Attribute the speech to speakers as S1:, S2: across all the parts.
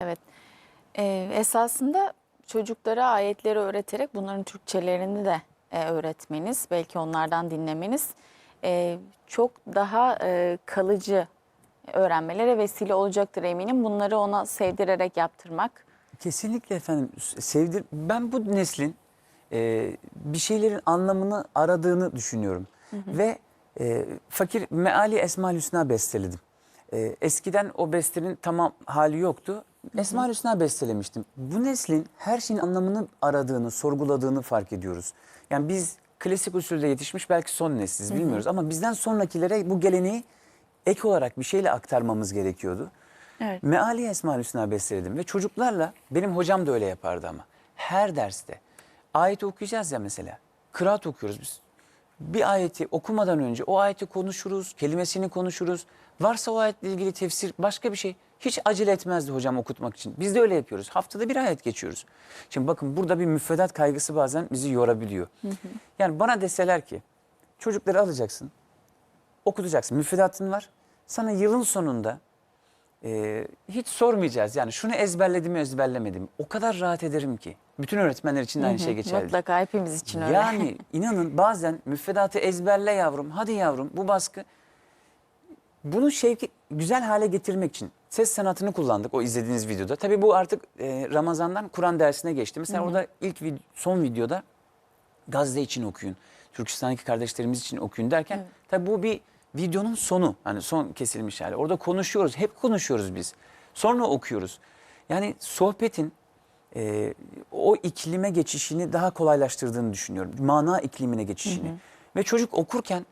S1: Evet. Ee, esasında çocuklara ayetleri öğreterek bunların Türkçelerini de e, öğretmeniz, belki onlardan dinlemeniz e, çok daha e, kalıcı öğrenmelere vesile olacaktır eminim. Bunları ona sevdirerek yaptırmak.
S2: Kesinlikle efendim. Sevdir. Ben bu neslin e, bir şeylerin anlamını aradığını düşünüyorum. Ve e, fakir meali Esma Hüsna besteledim. E, eskiden o bestenin tamam hali yoktu. Esma Hüsna bestelemiştim. Bu neslin her şeyin anlamını aradığını, sorguladığını fark ediyoruz. Yani biz klasik usulde yetişmiş belki son nesliz bilmiyoruz ama bizden sonrakilere bu geleneği ek olarak bir şeyle aktarmamız gerekiyordu.
S1: Evet.
S2: Meali Esma Hüsna besteledim ve çocuklarla benim hocam da öyle yapardı ama her derste ayet okuyacağız ya mesela. Kıraat okuyoruz biz. Bir ayeti okumadan önce o ayeti konuşuruz, kelimesini konuşuruz. Varsa o ayetle ilgili tefsir başka bir şey hiç acele etmezdi hocam okutmak için. Biz de öyle yapıyoruz. Haftada bir ayet geçiyoruz. Şimdi bakın burada bir müfredat kaygısı bazen bizi yorabiliyor. Yani bana deseler ki çocukları alacaksın, okutacaksın. Müfredatın var. Sana yılın sonunda e, hiç sormayacağız. Yani şunu ezberledim mi ezberlemedim. O kadar rahat ederim ki. Bütün öğretmenler için de aynı şey geçerli.
S1: Mutlaka hepimiz için öyle.
S2: Yani inanın bazen müfredatı ezberle yavrum, hadi yavrum bu baskı. Bunu şevki güzel hale getirmek için ses sanatını kullandık o izlediğiniz videoda. Tabii bu artık e, Ramazan'dan Kur'an dersine geçti. Mesela orada ilk vid- son videoda Gazze için okuyun, Türkistan'daki kardeşlerimiz için okuyun derken tabii bu bir videonun sonu. Hani son kesilmiş hali. Orada konuşuyoruz, hep konuşuyoruz biz. Sonra okuyoruz. Yani sohbetin e, o iklime geçişini daha kolaylaştırdığını düşünüyorum. Mana iklimine geçişini. Ve çocuk okurken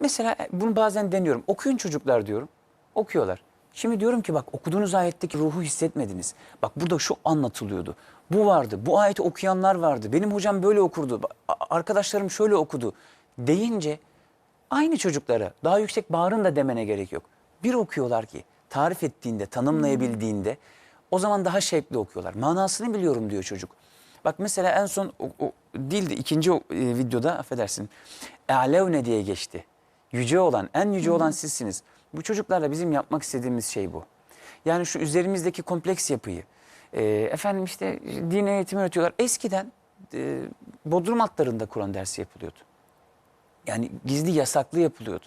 S2: mesela bunu bazen deniyorum. Okuyun çocuklar diyorum. Okuyorlar. Şimdi diyorum ki bak okuduğunuz ayetteki ruhu hissetmediniz. Bak burada şu anlatılıyordu. Bu vardı. Bu ayeti okuyanlar vardı. Benim hocam böyle okurdu. Arkadaşlarım şöyle okudu. Deyince aynı çocuklara daha yüksek bağırın da demene gerek yok. Bir okuyorlar ki tarif ettiğinde, tanımlayabildiğinde o zaman daha şevkli okuyorlar. Manasını biliyorum diyor çocuk. Bak mesela en son o, o değildi ikinci o, e, videoda affedersin. Alevne diye geçti. Yüce olan, en yüce olan sizsiniz. Bu çocuklarla bizim yapmak istediğimiz şey bu. Yani şu üzerimizdeki kompleks yapıyı. e, efendim işte din eğitimi öğretiyorlar. Eskiden e, Bodrum altlarında Kur'an dersi yapılıyordu. Yani gizli yasaklı yapılıyordu.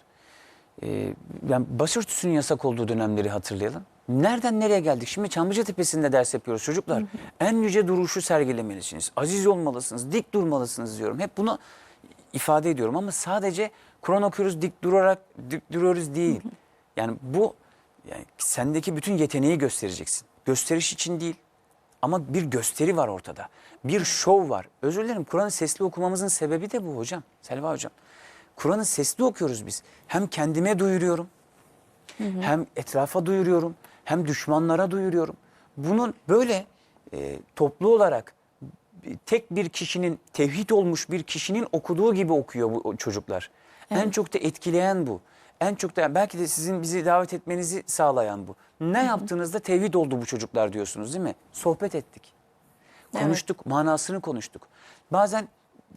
S2: Ee, yani başörtüsünün yasak olduğu dönemleri hatırlayalım. Nereden nereye geldik? Şimdi Çamlıca Tepesi'nde ders yapıyoruz çocuklar. En yüce duruşu sergilemelisiniz. Aziz olmalısınız, dik durmalısınız diyorum. Hep bunu ifade ediyorum ama sadece Kur'an okuyoruz dik durarak dik duruyoruz değil. Yani bu yani sendeki bütün yeteneği göstereceksin. Gösteriş için değil. Ama bir gösteri var ortada. Bir şov var. Özür dilerim Kur'an'ı sesli okumamızın sebebi de bu hocam. Selva hocam. Kur'an'ı sesli okuyoruz biz. Hem kendime duyuruyorum, hem etrafa duyuruyorum, hem düşmanlara duyuruyorum. Bunun böyle e, toplu olarak tek bir kişinin, tevhid olmuş bir kişinin okuduğu gibi okuyor bu o çocuklar. En çok da etkileyen bu. En çok da belki de sizin bizi davet etmenizi sağlayan bu. Ne yaptığınızda tevhid oldu bu çocuklar diyorsunuz değil mi? Sohbet ettik. Konuştuk, manasını konuştuk. Bazen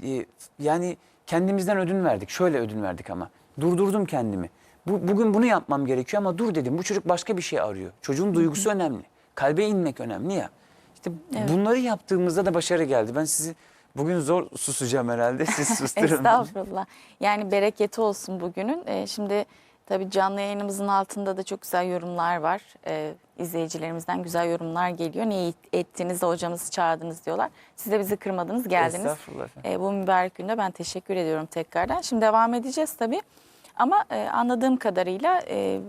S2: e, yani kendimizden ödün verdik. Şöyle ödün verdik ama. Durdurdum kendimi. Bu, bugün bunu yapmam gerekiyor ama dur dedim. Bu çocuk başka bir şey arıyor. Çocuğun duygusu önemli. Kalbe inmek önemli ya. İşte bunları yaptığımızda da başarı geldi. Ben sizi bugün zor susacağım herhalde. Siz susturun.
S1: Estağfurullah. Yani bereketi olsun bugünün. Ee, şimdi tabii canlı yayınımızın altında da çok güzel yorumlar var. Ee, izleyicilerimizden güzel yorumlar geliyor. Ne ettiniz de hocamızı çağırdınız diyorlar. Siz de bizi kırmadınız, geldiniz.
S2: Estağfurullah.
S1: Ee, bu mübarek günde ben teşekkür ediyorum tekrardan. Şimdi devam edeceğiz tabii. Ama e, anladığım kadarıyla e,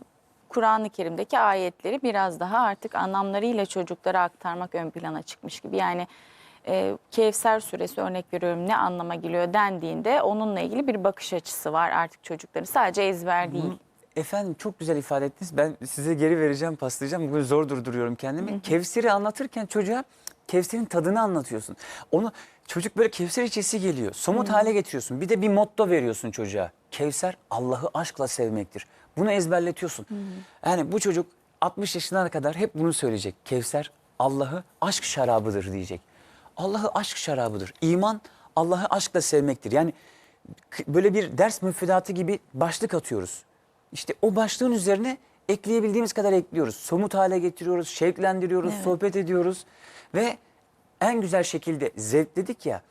S1: Kur'an-ı Kerim'deki ayetleri biraz daha artık anlamlarıyla çocuklara aktarmak ön plana çıkmış gibi. Yani e, Kevser suresi örnek veriyorum ne anlama geliyor dendiğinde onunla ilgili bir bakış açısı var artık çocukların. Sadece ezber değil.
S2: Efendim çok güzel ifade ettiniz. Ben size geri vereceğim, paslayacağım. Bugün zor durduruyorum kendimi. Kevser'i anlatırken çocuğa Kevser'in tadını anlatıyorsun. Onu çocuk böyle Kevser içesi geliyor. Somut hale getiriyorsun. Bir de bir motto veriyorsun çocuğa. Kevser Allah'ı aşkla sevmektir. Bunu ezberletiyorsun. Yani bu çocuk 60 yaşına kadar hep bunu söyleyecek. Kevser Allah'ı aşk şarabıdır diyecek. Allah'ı aşk şarabıdır. İman Allah'ı aşkla sevmektir. Yani böyle bir ders müfredatı gibi başlık atıyoruz. İşte o başlığın üzerine ekleyebildiğimiz kadar ekliyoruz. Somut hale getiriyoruz, şevklendiriyoruz,
S1: Evet.
S2: sohbet ediyoruz ve en güzel şekilde zevkledik ya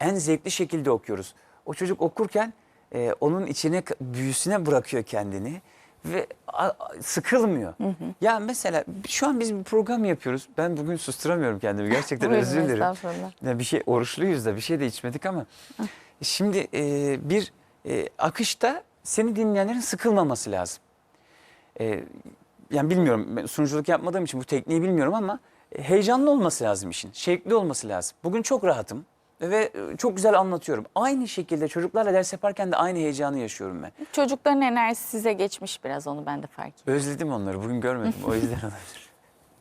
S2: en zevkli şekilde okuyoruz. O çocuk okurken e, onun içine büyüsüne bırakıyor kendini ve a- a- sıkılmıyor. Ya mesela şu an biz bir program yapıyoruz. Ben bugün susturamıyorum kendimi gerçekten özür dilerim. Ya bir şey oruçluyuz da bir şey de içmedik ama şimdi e, bir e, akışta seni dinleyenlerin sıkılmaması lazım. E, yani bilmiyorum sunuculuk yapmadığım için bu tekniği bilmiyorum ama e, heyecanlı olması lazım işin. Şevkli olması lazım. Bugün çok rahatım ve e, çok güzel anlatıyorum. Aynı şekilde çocuklarla ders yaparken de aynı heyecanı yaşıyorum ben.
S1: Çocukların enerjisi size geçmiş biraz onu ben de fark ettim.
S2: Özledim onları bugün görmedim o yüzden olabilir.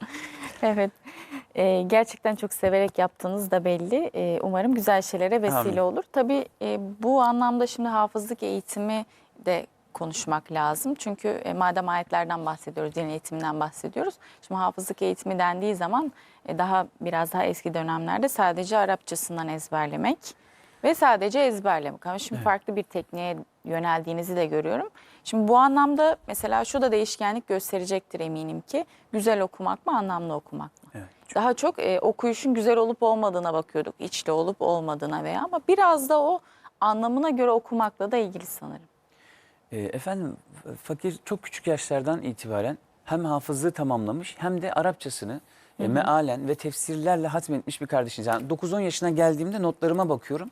S1: Evet. Ee, gerçekten çok severek yaptığınız da belli. Ee, umarım güzel şeylere vesile
S2: Amin.
S1: olur. Tabii e, bu anlamda şimdi hafızlık eğitimi de konuşmak lazım. Çünkü e, madem ayetlerden bahsediyoruz, din eğitiminden bahsediyoruz. Şimdi hafızlık eğitimi dendiği zaman daha biraz daha eski dönemlerde sadece Arapçasından ezberlemek ve sadece ezberlemek. Ama şimdi farklı bir tekniğe yöneldiğinizi de görüyorum. Şimdi bu anlamda mesela şu da değişkenlik gösterecektir eminim ki. Güzel okumak mı, anlamlı okumak mı?
S2: Evet.
S1: Daha çok e, okuyuşun güzel olup olmadığına bakıyorduk. içli olup olmadığına veya ama biraz da o anlamına göre okumakla da ilgili sanırım.
S2: E, efendim fakir çok küçük yaşlardan itibaren hem hafızlığı tamamlamış hem de Arapçasını e, mealen ve tefsirlerle hatmetmiş bir kardeşiniz. Yani 9-10 yaşına geldiğimde notlarıma bakıyorum.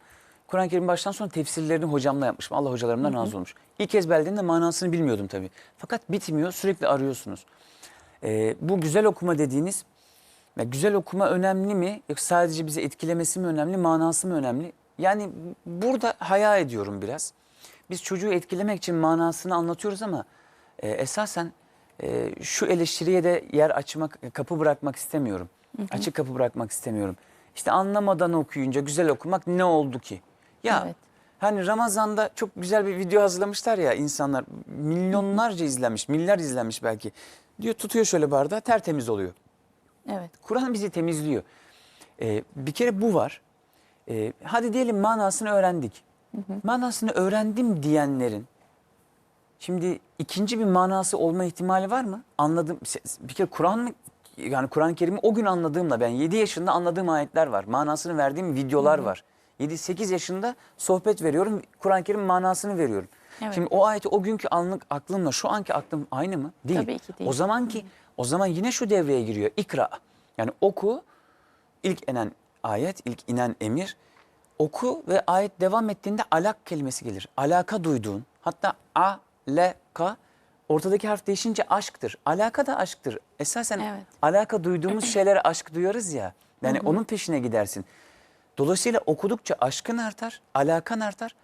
S2: Kur'an-ı Kerim baştan sona tefsirlerini hocamla yapmışım. Allah hocalarımdan razı olmuş. İlk ezberlediğimde manasını bilmiyordum tabii. Fakat bitmiyor sürekli arıyorsunuz. E, bu güzel okuma dediğiniz ya güzel okuma önemli mi? Yoksa sadece bizi etkilemesi mi önemli, manası mı önemli? Yani burada haya ediyorum biraz. Biz çocuğu etkilemek için manasını anlatıyoruz ama e, esasen e, şu eleştiriye de yer açmak, kapı bırakmak istemiyorum. Açık kapı bırakmak istemiyorum. İşte anlamadan okuyunca güzel okumak ne oldu ki? Ya
S1: Evet.
S2: hani Ramazan'da çok güzel bir video hazırlamışlar ya insanlar milyonlarca izlenmiş, milyar izlenmiş belki. Diyor tutuyor şöyle bardağı tertemiz oluyor.
S1: Evet.
S2: Kur'an bizi temizliyor. Ee, bir kere bu var. Ee, hadi diyelim manasını öğrendik. Manasını öğrendim diyenlerin şimdi ikinci bir manası olma ihtimali var mı? Anladım. Bir kere Kur'an mı? Yani Kur'an-ı Kerim'i o gün anladığımla ben 7 yaşında anladığım ayetler var. Manasını verdiğim videolar var. 7-8 yaşında sohbet veriyorum. Kur'an-ı Kerim manasını veriyorum.
S1: Evet.
S2: Şimdi o ayeti o günkü anlık aklımla şu anki aklım aynı mı? Değil.
S1: Tabii ki değil.
S2: O zamanki o zaman yine şu devreye giriyor. İkra. Yani oku. ilk inen ayet, ilk inen emir. Oku ve ayet devam ettiğinde alak kelimesi gelir. Alaka duyduğun. Hatta alaka ortadaki harf değişince aşktır. Alaka da aşktır. Esasen
S1: Evet.
S2: alaka duyduğumuz şeylere aşk duyarız ya. Yani onun peşine gidersin. Dolayısıyla okudukça aşkın artar, alakan artar.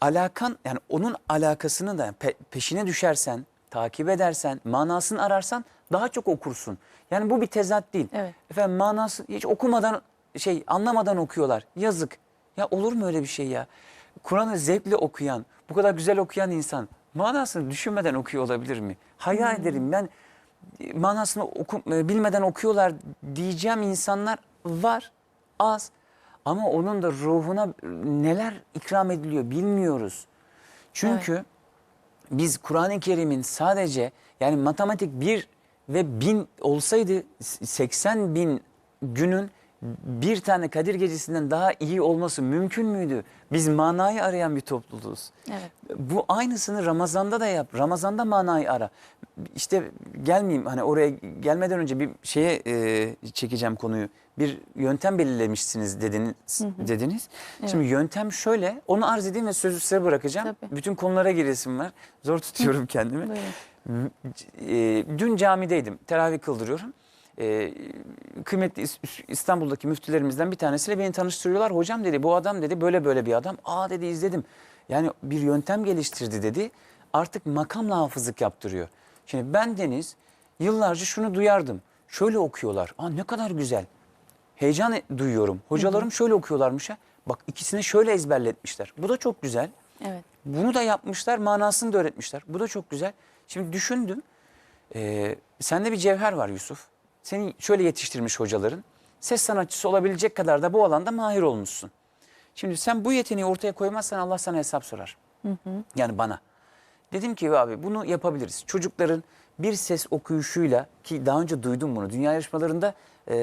S2: Alakan yani onun alakasını da pe- peşine düşersen, takip edersen, manasını ararsan daha çok okursun. Yani bu bir tezat değil.
S1: Evet.
S2: Efendim manası hiç okumadan şey anlamadan okuyorlar. Yazık. Ya olur mu öyle bir şey ya? Kur'an'ı zevkle okuyan, bu kadar güzel okuyan insan manasını düşünmeden okuyor olabilir mi? Hayal ederim ben e, manasını oku, e, bilmeden okuyorlar diyeceğim insanlar var az. Ama onun da ruhuna neler ikram ediliyor bilmiyoruz. Çünkü biz Kur'an-ı Kerim'in sadece yani matematik bir ve bin olsaydı 80 bin günün bir tane Kadir Gecesi'nden daha iyi olması mümkün müydü? Biz manayı arayan bir topluluğuz.
S1: Evet.
S2: Bu aynısını Ramazan'da da yap. Ramazan'da manayı ara. İşte gelmeyeyim hani oraya gelmeden önce bir şeye e, çekeceğim konuyu. Bir yöntem belirlemişsiniz dediniz. dediniz. Şimdi yöntem şöyle. Onu arz edeyim ve sözü size bırakacağım.
S1: Tabii.
S2: Bütün konulara giresim var. Zor tutuyorum kendimi.
S1: Buyurun.
S2: E, dün camideydim. Teravih kıldırıyorum. E, kıymetli İs- İstanbul'daki müftülerimizden bir tanesiyle beni tanıştırıyorlar. Hocam dedi bu adam dedi böyle böyle bir adam. Aa dedi izledim. Yani bir yöntem geliştirdi dedi. Artık makamla hafızlık yaptırıyor. Şimdi ben Deniz yıllarca şunu duyardım. Şöyle okuyorlar. Aa ne kadar güzel. Heyecan e- duyuyorum. Hocalarım şöyle okuyorlarmış ha. Bak ikisini şöyle ezberletmişler. Bu da çok güzel.
S1: Evet.
S2: Bunu da yapmışlar, manasını da öğretmişler. Bu da çok güzel. Şimdi düşündüm. Ee, sende bir cevher var Yusuf. Seni şöyle yetiştirmiş hocaların. Ses sanatçısı olabilecek kadar da bu alanda mahir olmuşsun. Şimdi sen bu yeteneği ortaya koymazsan Allah sana hesap sorar. Yani bana. Dedim ki abi bunu yapabiliriz. Çocukların bir ses okuyuşuyla ki daha önce duydum bunu. Dünya yarışmalarında e,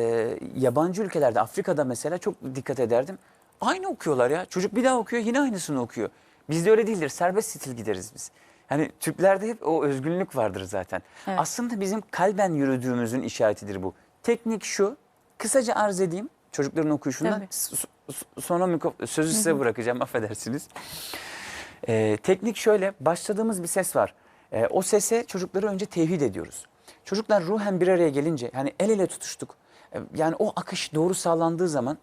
S2: yabancı ülkelerde Afrika'da mesela çok dikkat ederdim. Aynı okuyorlar ya. Çocuk bir daha okuyor yine aynısını okuyor. Bizde öyle değildir. Serbest stil gideriz biz. Yani Türklerde hep o özgünlük vardır zaten.
S1: Evet.
S2: Aslında bizim kalben yürüdüğümüzün işaretidir bu. Teknik şu. Kısaca arz edeyim çocukların okuyuşundan. Sonra sözü size bırakacağım affedersiniz. Ee, teknik şöyle başladığımız bir ses var. Ee, o sese çocukları önce tevhid ediyoruz. Çocuklar ruhen bir araya gelince yani el ele tutuştuk. Ee, yani o akış doğru sağlandığı zaman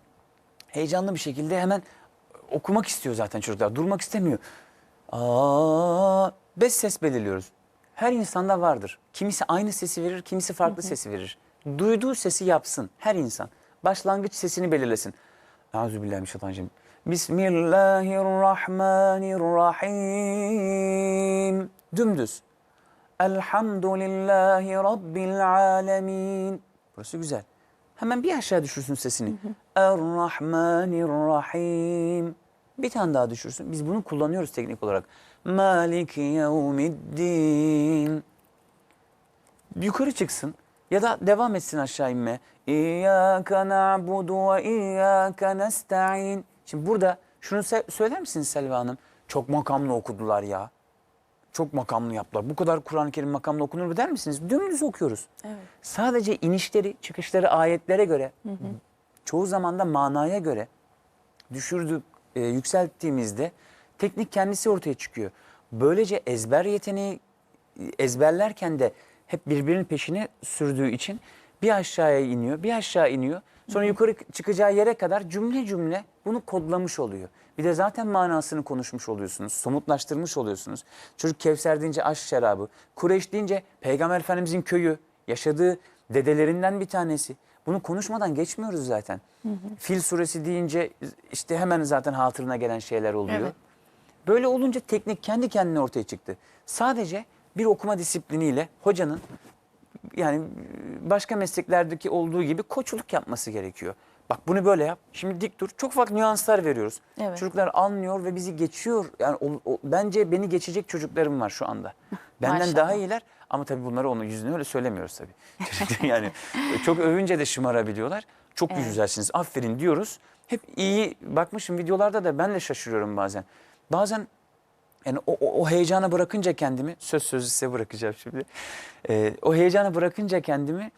S2: heyecanlı bir şekilde hemen okumak istiyor zaten çocuklar. Durmak istemiyor. Aa, beş ses belirliyoruz. Her insanda vardır. Kimisi aynı sesi verir, kimisi farklı sesi verir. Duyduğu sesi yapsın her insan. Başlangıç sesini belirlesin. Euzubillahimineşşeytanirracim. Bismillahirrahmanirrahim. Dümdüz. Elhamdülillahi Rabbil alemin. Burası güzel. Hemen bir aşağı düşürsün sesini. Errahmanirrahim. Bir tane daha düşürsün. Biz bunu kullanıyoruz teknik olarak. Maliki yevmiddin. Yukarı çıksın ya da devam etsin aşağı inme. İyyâke na'budu ve iyyâke nesta'in. Şimdi burada şunu söyler misiniz Selva Hanım? Çok makamlı okudular ya. Çok makamlı yaptılar. Bu kadar Kur'an-ı Kerim makamlı okunur mu der misiniz? Dümdüz okuyoruz.
S1: Evet.
S2: Sadece inişleri, çıkışları ayetlere göre, çoğu zaman da manaya göre düşürdük, e, yükselttiğimizde teknik kendisi ortaya çıkıyor. Böylece ezber yeteneği e, ezberlerken de hep birbirinin peşine sürdüğü için bir aşağıya iniyor, bir aşağı iniyor. Sonra yukarı çıkacağı yere kadar cümle cümle bunu kodlamış oluyor. Bir de zaten manasını konuşmuş oluyorsunuz, somutlaştırmış oluyorsunuz. Çocuk Kevser deyince aşk şarabı, Kureyş deyince Peygamber Efendimizin köyü, yaşadığı dedelerinden bir tanesi. Bunu konuşmadan geçmiyoruz zaten. Fil suresi deyince işte hemen zaten hatırına gelen şeyler oluyor.
S1: Evet.
S2: Böyle olunca teknik kendi kendine ortaya çıktı. Sadece bir okuma disipliniyle hocanın yani başka mesleklerdeki olduğu gibi koçluk yapması gerekiyor. Bak bunu böyle yap. Şimdi dik dur. Çok farklı nüanslar veriyoruz.
S1: Evet.
S2: Çocuklar anlıyor ve bizi geçiyor. Yani o- o- bence beni geçecek çocuklarım var şu anda. Benden
S1: Maşallah.
S2: daha iyiler ama tabii bunları onun yüzüne öyle söylemiyoruz tabii. yani çok övünce de şımarabiliyorlar. Çok
S1: Evet.
S2: güzelsiniz. Aferin diyoruz. Hep iyi bakmışım videolarda da ben de şaşırıyorum bazen. Bazen yani o, o, o heyecana bırakınca kendimi, söz sözü size bırakacağım şimdi. Ee, o heyecana bırakınca kendimi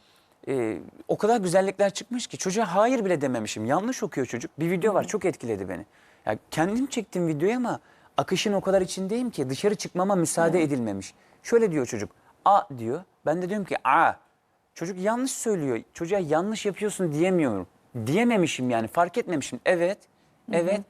S2: e, o kadar güzellikler çıkmış ki çocuğa hayır bile dememişim. Yanlış okuyor çocuk. Bir video var çok etkiledi beni. Ya kendim çektim videoyu ama akışın o kadar içindeyim ki dışarı çıkmama müsaade edilmemiş. Şöyle diyor çocuk. A diyor. Ben de diyorum ki A. Çocuk yanlış söylüyor. Çocuğa yanlış yapıyorsun diyemiyorum. Diyememişim yani fark etmemişim. Evet, evet.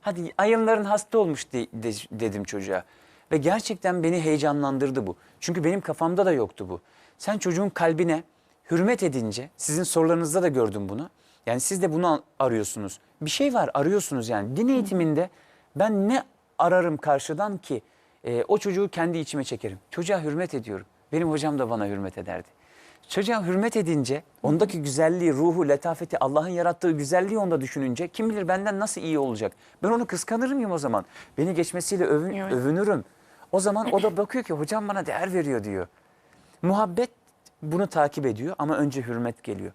S2: Hadi ayınların hasta olmuş de- de- dedim çocuğa. Ve gerçekten beni heyecanlandırdı bu. Çünkü benim kafamda da yoktu bu. Sen çocuğun kalbine hürmet edince, sizin sorularınızda da gördüm bunu. Yani siz de bunu arıyorsunuz. Bir şey var arıyorsunuz yani. Din eğitiminde ben ne ararım karşıdan ki e, o çocuğu kendi içime çekerim. Çocuğa hürmet ediyorum. Benim hocam da bana hürmet ederdi. Çocuğa hürmet edince, ondaki güzelliği, ruhu, letafeti, Allah'ın yarattığı güzelliği onda düşününce kim bilir benden nasıl iyi olacak. Ben onu kıskanır mıyım o zaman? Beni geçmesiyle övün- övünürüm. O zaman o da bakıyor ki hocam bana değer veriyor diyor. Muhabbet bunu takip ediyor ama önce hürmet geliyor.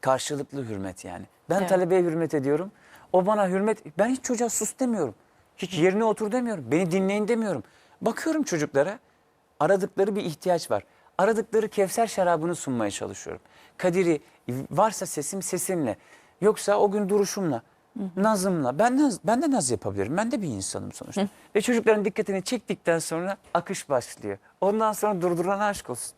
S2: Karşılıklı hürmet yani. Ben
S1: Evet.
S2: talebeye hürmet ediyorum. O bana hürmet... Ben hiç çocuğa sus demiyorum. Hiç yerine otur demiyorum. Beni dinleyin demiyorum. Bakıyorum çocuklara. Aradıkları bir ihtiyaç var. Aradıkları Kevser şarabını sunmaya çalışıyorum. Kadiri varsa sesim sesimle. Yoksa o gün duruşumla, nazımla. Ben, naz, ben de naz yapabilirim. Ben de bir insanım sonuçta. Ve çocukların dikkatini çektikten sonra akış başlıyor. Ondan sonra durduran aşk olsun.